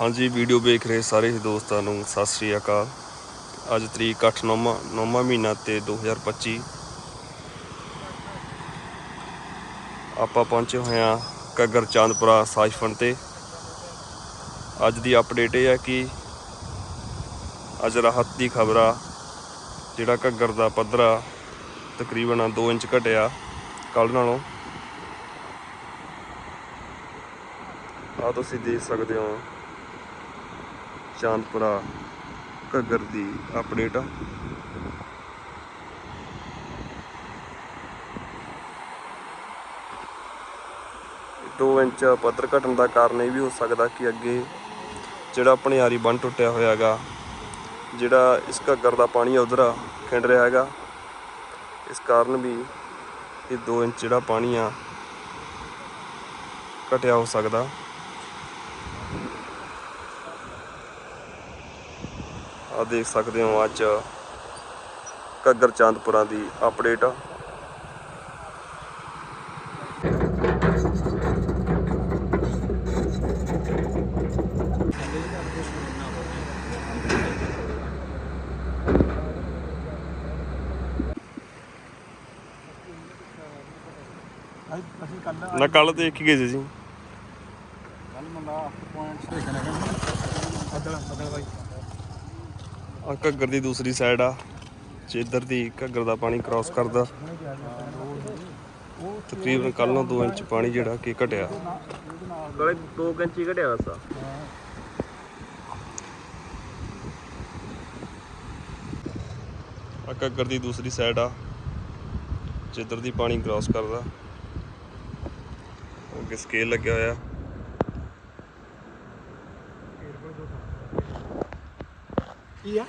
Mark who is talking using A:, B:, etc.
A: ਹਾਂਜੀ ਵੀਡੀਓ ਵੇਖ ਰਹੇ ਸਾਰੇ ਹੀ ਦੋਸਤਾਂ ਨੂੰ। ਸਤਿ ਸ੍ਰੀ ਅਕਾਲ। ਅੱਜ ਤਰੀਕ 8 ਨੌਵਾਂ ਨੌਵਾਂ ਮਹੀਨਾ ਤੇ 2025 ਆਪਾਂ ਪਹੁੰਚੇ ਹੋਏ ਹਾਂ ਘੱਗਰ ਚਾਂਦਪੁਰਾ ਸਾਈਫਨ ਤੇ। ਅੱਜ ਦੀ ਅਪਡੇਟ ਇਹ ਹੈ ਕਿ ਅੱਜ ਰਾਹਤ ਦੀ ਖਬਰ ਆ, ਜਿਹੜਾ ਘੱਗਰ ਦਾ ਪੱਧਰਾ ਤਕਰੀਬਨ 2 ਇੰਚ ਘਟਿਆ ਕੱਲ ਨਾਲੋਂ। ਆ ਤੁਸੀਂ ਦੇਖ ਸਕਦੇ ਹੋ। ਚਾਂਦਪੁਰਾ ਘੱਗਰ ਦੀ ਅਪਡੇਟ ਆ। ਦੋ ਇੰਚ ਪੱਧਰ ਘਟਣ ਦਾ ਕਾਰਨ ਇਹ ਵੀ ਹੋ ਸਕਦਾ ਕਿ ਅੱਗੇ ਜਿਹੜਾ ਪਣਿਆਰੀ ਬੰਨ ਟੁੱਟਿਆ ਹੋਇਆ ਹੈਗਾ, ਜਿਹੜਾ ਇਸ ਘੱਗਰ ਦਾ ਪਾਣੀ ਉਧਰ ਖਿੰਡ ਰਿਹਾ ਹੈਗਾ, ਇਸ ਕਾਰਨ ਵੀ ਇਹ 2 ਇੰਚ ਜਿਹੜਾ ਪਾਣੀ ਆ ਘਟਿਆ ਹੋ ਸਕਦਾ। ਆ ਦੇਖ ਸਕਦੇ ਹੋ ਅੱਜ ਘੱਗਰ ਚਾਂਦਪੁਰਾ ਦੀ ਅਪਡੇਟ ਆ
B: ਅਸੀਂ
A: ਨਾ ਕੱਲ ਦੇਖ ਕੇ ਗਏ ਸੀ ਜੀ।
B: ਕੱਲ ਮੰਗਾ ਪੁਆਇੰਟਸ ਦੇਖਣਾ ਹੈ ਬੱਦਲ ਬੱਦਲ ਬਾਈ।
A: ਆ ਘੱਗਰ ਦੀ ਦੂਸਰੀ ਸਾਈਡ ਆ। ਜੇ ਇੱਧਰ ਦੀ ਘੱਗਰ ਦਾ ਪਾਣੀ ਕ੍ਰਾਸ ਕਰਦਾ। ਤਕਰੀਬਨ ਕੱਲ ਨੂੰ 2 ਇੰਚ ਪਾਣੀ ਜਿਹੜਾ ਕਿ ਘਟਿਆ। ਕੱਲ 2 ਇੰਚ ਹੀ ਘਟਿਆ ਵਸਾ ਆ। ਘੱਗਰ ਦੀ ਦੂਸਰੀ ਸਾਈਡ ਆ। ਜਿੱਧਰ ਦੀ ਪਾਣੀ ਕ੍ਰਾਸ ਕਰਦਾ। ਉਹ ਅੱਗੇ ਸਕੇਲ ਲੱਗਿਆ ਹੋਇਆ।
B: ਕੀ ਆ